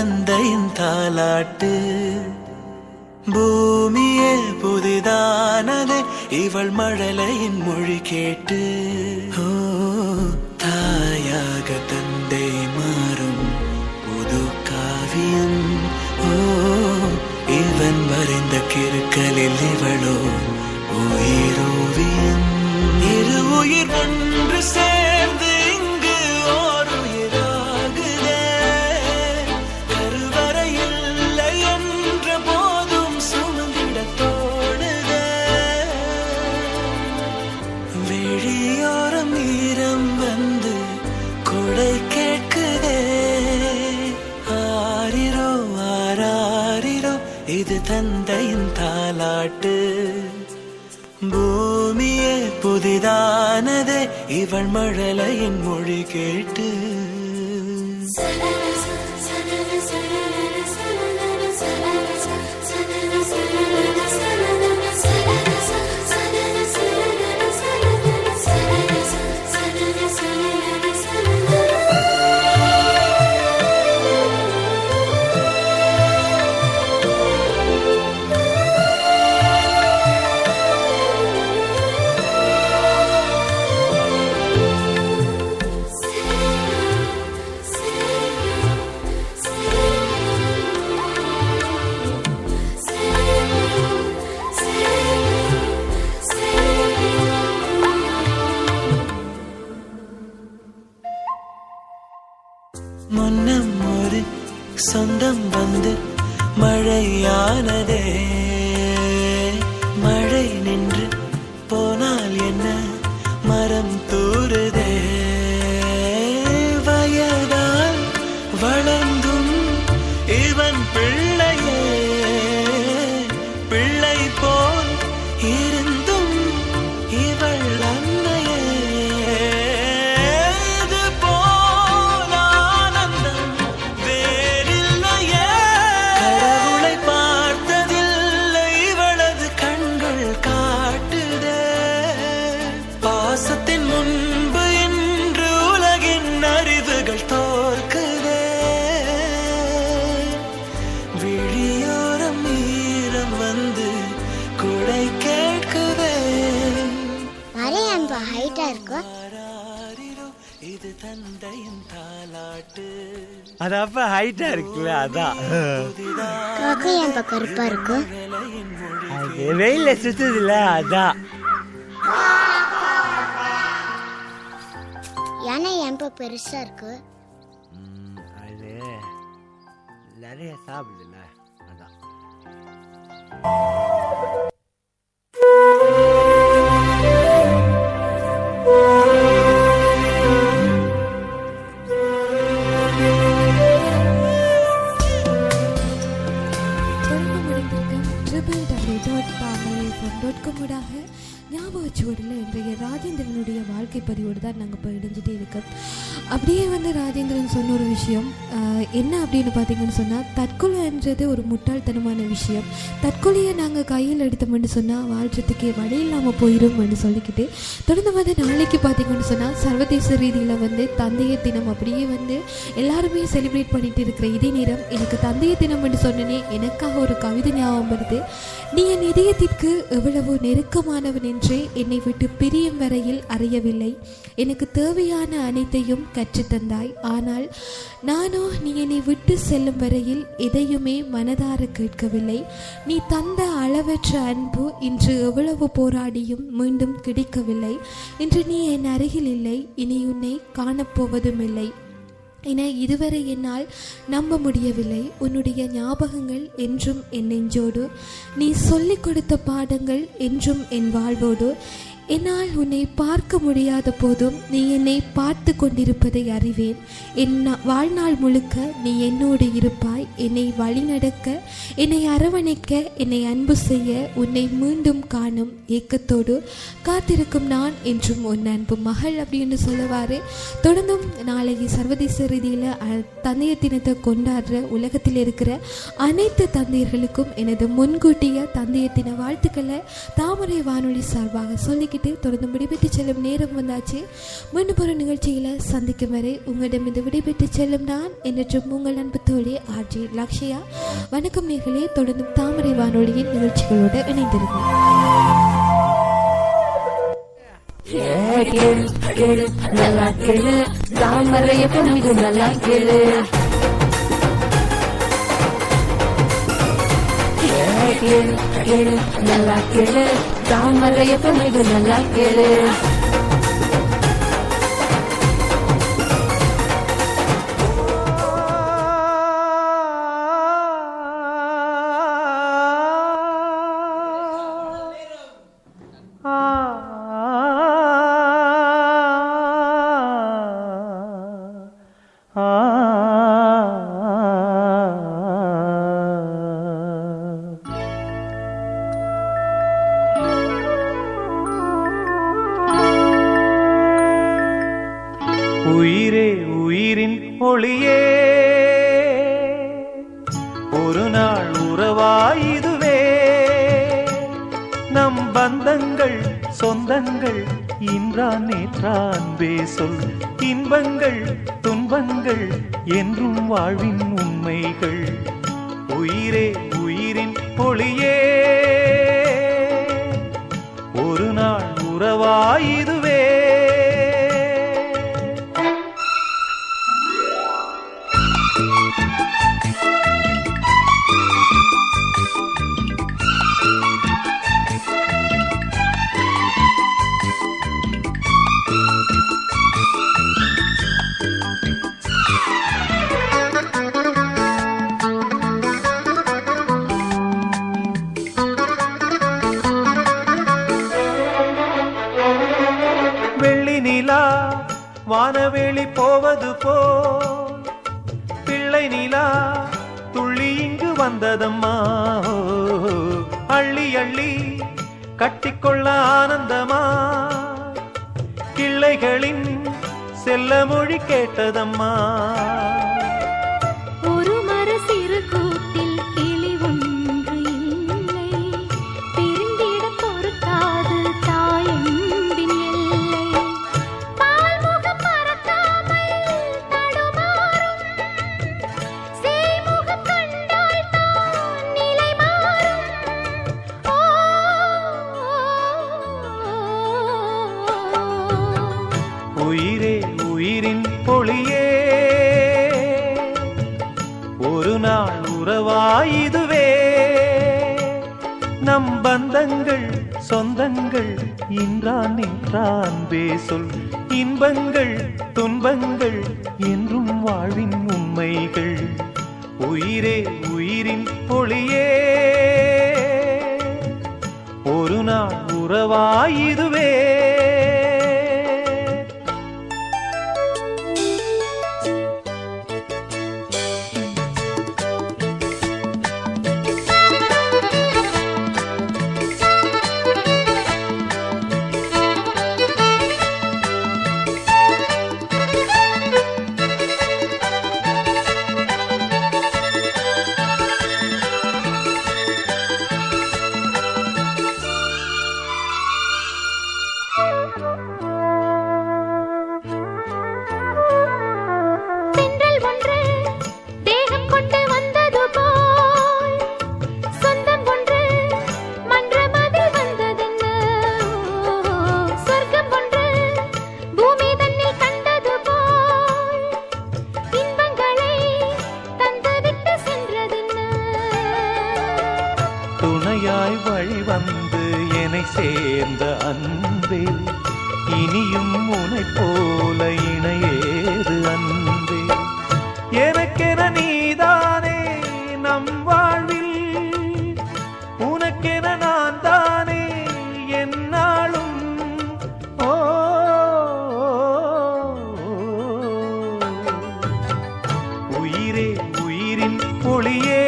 தந்தையின் தாலாட்டு. பூமியே புதிதானது இவள் மழலையின் மொழி கேட்டு. ஓ தாயாக தந்தை மாறும் புது காவியம். ஓ இவன் வரைந்த கிருக்கலில் இவளோ உயிரோவியம். இரு உயிர் ஒன்று சேர்ந்து என் மொழி கேட்டு வளர்ந்தும் இவன் பிள்ளை தந்தையின் தாலாட்டு. அது அப்ப ஹைட்டா இருக்குல்ல அதான். காக்கா என் பக்கம் கருப்பா மொழி அது வெயில சுத்துதுல அதான். யானை என் பக்கம் பெருசா இருக்கு? ம், அது நிறைய சாப்பிடுதுல அதான். मुड़ा है। ஞாபக சுவடில் இன்றைய ராஜேந்திரனுடைய வாழ்க்கை பதிவோடு தான் நாங்கள் இப்போ இணைஞ்சிட்டே இருக்கோம். அப்படியே வந்து ராஜேந்திரன் சொன்ன ஒரு விஷயம் என்ன அப்படின்னு பார்த்தீங்கன்னு சொன்னால் தற்கொலைன்றது ஒரு முட்டாள்தனமான விஷயம். தற்கொலையை நாங்கள் கையில் எடுத்தோம்னு சொன்னால் வாழ்கிறதுக்கே வழி இல்லாமல் போயிடும்னு சொல்லிக்கிட்டு தொடர்ந்து வந்து நாளைக்கு பார்த்தீங்கன்னு சொன்னால் சர்வதேச ரீதியில் வந்து தந்தையர் தினம் அப்படியே வந்து எல்லாருமே செலிப்ரேட் பண்ணிட்டு இருக்கிற இதே நேரம் எனக்கு தந்தையர் தினம் என்று சொன்னனே எனக்காக ஒரு கவிதை ஞாபகம் வருது. நீ என் இதயத்திற்கு எவ்வளவு நெருக்கமானவன் என்றே என்னை விட்டு பிரியும் வரையில் அறியவில்லை. எனக்கு தேவையான அனைத்தையும் கற்றுத்தந்தாய். ஆனால் நானோ நீ என்னை விட்டு செல்லும் வரையில் எதையுமே மனதார கேட்கவில்லை. நீ தந்த அளவற்ற அன்பு இன்று எவ்வளவு போராடியும் மீண்டும் கிடைக்கவில்லை. இன்று நீ என் அருகில் இல்லை. இனி உன்னை காணப்போவதும் இல்லை என இதுவரை என்னால் நம்ப முடியவில்லை. உன்னுடைய ஞாபகங்கள் என்றும் என் நெஞ்சோடு நீ சொல்லிக் கொடுத்த பாடங்கள் என்றும் என் வாழ்வோடு என்னால் உன்னை பார்க்க முடியாத போதும் நீ என்னை பார்த்து கொண்டிருப்பதை அறிவேன். என் வாழ்நாள் முழுக்க நீ என்னோடு இருப்பாய். என்னை வழிநடக்க என்னை அரவணைக்க என்னை அன்பு செய்ய உன்னை மீண்டும் காணும் ஏக்கத்தோடு காத்திருக்கும் நான் என்றும் உன் அன்பு மகள் அப்படின்னு சொல்லுவார். தொடர்ந்தும் நாளைக்கு சர்வதேச ரீதியில் தந்தையர் தினத்தை கொண்டாடுற உலகத்தில் இருக்கிற அனைத்து தந்தையர்களுக்கும் எனது முன்கூட்டிய தந்தையர் தின வாழ்த்துக்களை தாமரை வானொலி சார்பாக சொல்லிக்கிட்டு சொல்லிட்டு தொடர்ந்து விடைபெற்று செல்லும் நேரம் வந்தாச்சு. மீண்டும் ஒரு நிகழ்ச்சியில் சந்திக்கும் வரை உங்களிடம் இந்த விடைபெற்று செல்லும் நான் என்றும் உங்கள் அன்பு தோழி ஆர்ஜி லக்ஷயா. வணக்கம் நேர்களே தொடர்ந்து தாமரை வானொலியின் நிகழ்ச்சிகளோடு இணைந்திருந்தேன் கேளு கேளு நல்லா கேளு. தாமரைய பொண்ணு நல்லா கேளு. கேளு கேளு நல்லா கேளு. தாமரைய பொண்ணு நல்லா கேளு. அன்பே சொல் இன்பங்கள் துன்பங்கள் என்றும் வாழ்வின் உண்மைகள். உயிரே உயிரின் பொழியே ஒரு நாள் உறவாயுதுவே போவது போ. பிள்ளை நிலா துள்ளி இங்கு வந்ததம்மா. அள்ளி அள்ளி கட்டிக்கொள்ள ஆனந்தமா. கிள்ளைகளின் செல்ல மொழி கேட்டதம்மா. உறவாயுதுவே நம் பந்தங்கள் சொந்தங்கள் இன்றான் நின்றான் பேசொல். இன்பங்கள் துன்பங்கள் என்றும் வாழ்வின் உண்மைகள். உயிரே உயிரின் பொழியே. ஒரு நாள் உறவாயுதுவே துணையாய் வழி வந்து என்னை சேர்ந்த அன்பே இனியும் உனை போல இணையேது அன்பே எனக்கென நீதானே நம் வாழ்வில்? உனக்கென நான் தானே என்னாலும்? ஓ உயிரே உயிரின் பொழியே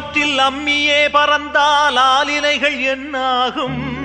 காற்றில் அம்மியே பறந்தால் ஆலிலைகள் என்னாகும்?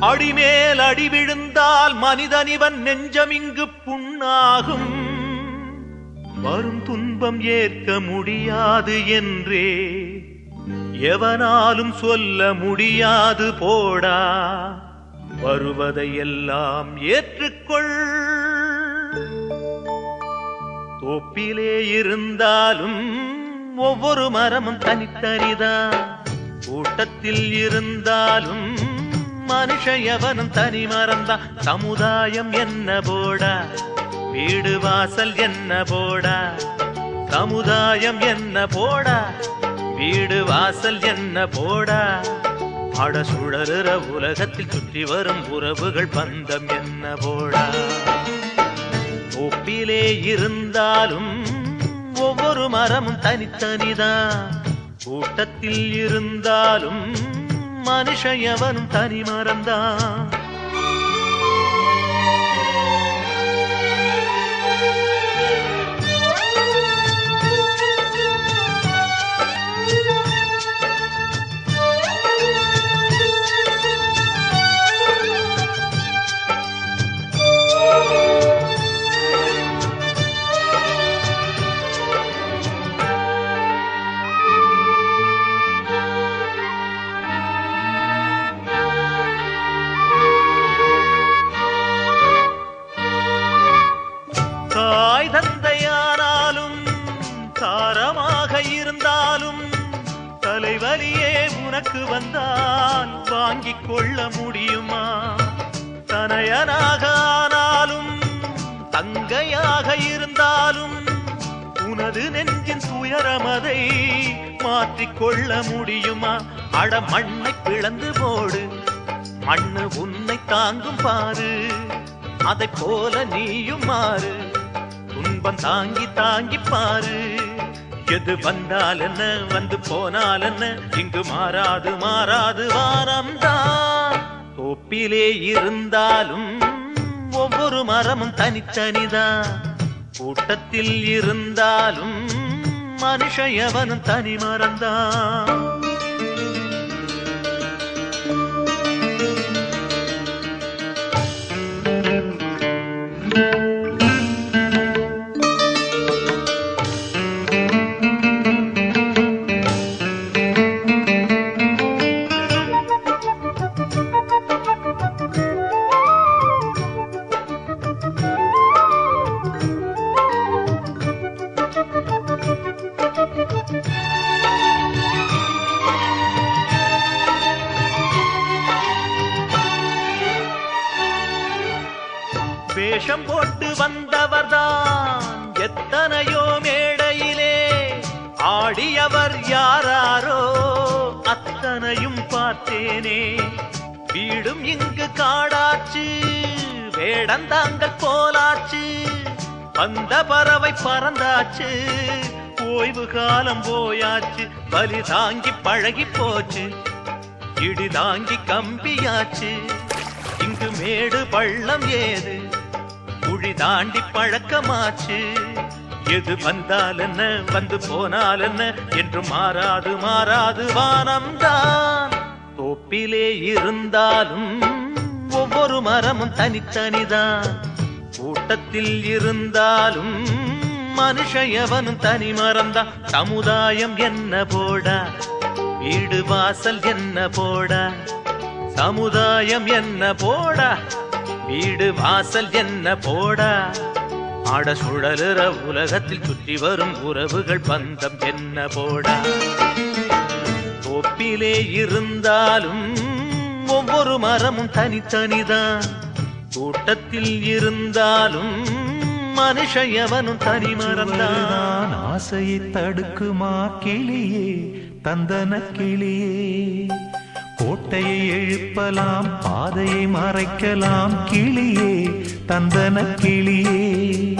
அடிமேல் அடி விழுந்தால் மனிதனிவன் நெஞ்சமிங்கு புண்ணாகும். வரும் துன்பம் ஏற்க முடியாது என்றே எவனாலும் சொல்ல முடியாது போடா. வருவதையெல்லாம் ஏற்றுக்கொள். தோப்பிலே இருந்தாலும் ஒவ்வொரு மரமும் தனித்தனிதான் கூட்டத்தில் இருந்தாலும் மனுஷ எவனும் தனி மறந்தா சமுதாயம் என்ன போடா? வீடு வாசல் என்ன போடா? சமுதாயம் என்ன போடா? வீடு வாசல் என்ன போடா? அட சுழலுற உலகத்தில் சுற்றி வரும் உறவுகள் பந்தம் என்ன போடா? ஒப்பிலே இருந்தாலும் ஒவ்வொரு மரமும் தனித்தனிதான் கூட்டத்தில் இருந்தாலும் மனுஷ எவனும் தனி மறந்தான் தங்கையாக இருந்தாலும் உனது நெஞ்சின் துயரமதை மாற்றிக்கொள்ள முடியுமா? அட மண்ணை பிளந்து போடு. மண்ணு உன்னை தாங்கும் பாரு அதை போல நீயும் மாறு. துன்பம் தாங்கி தாங்கி பாரு. எது வந்தால் என்ன வந்து போனால் என்ன? இங்கு மாறாது மாறாது வாரம்தான் தோப்பிலே இருந்தாலும் ஒவ்வொரு மரமும் தனித்தனிதான் கூட்டத்தில் இருந்தாலும் மனுஷ எவனும் தனி மறந்தான் அத்தனையும் பார்த்தேனே. வீடும் இங்கு காடாச்சு வேடந்தாங்கள் போலாச்சு. வந்த பறவை பறந்தாச்சு ஓய்வு காலம் போயாச்சு பலி தாங்கி பழகி போச்சு இடி தாங்கி கம்பியாச்சு. இங்கு மேடு பள்ளம் ஏது குழி தாண்டி பழக்கமாச்சு. எது வந்தால் என்ன வந்து போனால் என்ன என்று மாறாது மாறாது வானம்தான். தோப்பிலே இருந்தாலும் ஒவ்வொரு மரமும் தனித்தனிதான். கூட்டத்தில் இருந்தாலும் மனுஷ எவனும் தனி மறந்தான் சமுதாயம் என்ன போடா? வீடு வாசல் என்ன போடா? சமுதாயம் என்ன போடா? வீடு வாசல் என்ன போடா? ஆட சுழலுற உலகத்தில் சுற்றி வரும் உறவுகள் பந்தம் என்ன போடா? தோப்பிலே இருந்தாலும் ஒவ்வொரு மரமும் தனித்தனிதான். கூட்டத்தில் இருந்தாலும் மனுஷ எவனும் தனி மறந்தான் ஆசையை தடுக்குமா? கிளியே தந்தன கிளியே. கோட்டையை எழுப்பலாம் பாதையை மறைக்கலாம். கிளியே தந்தன கிளியே.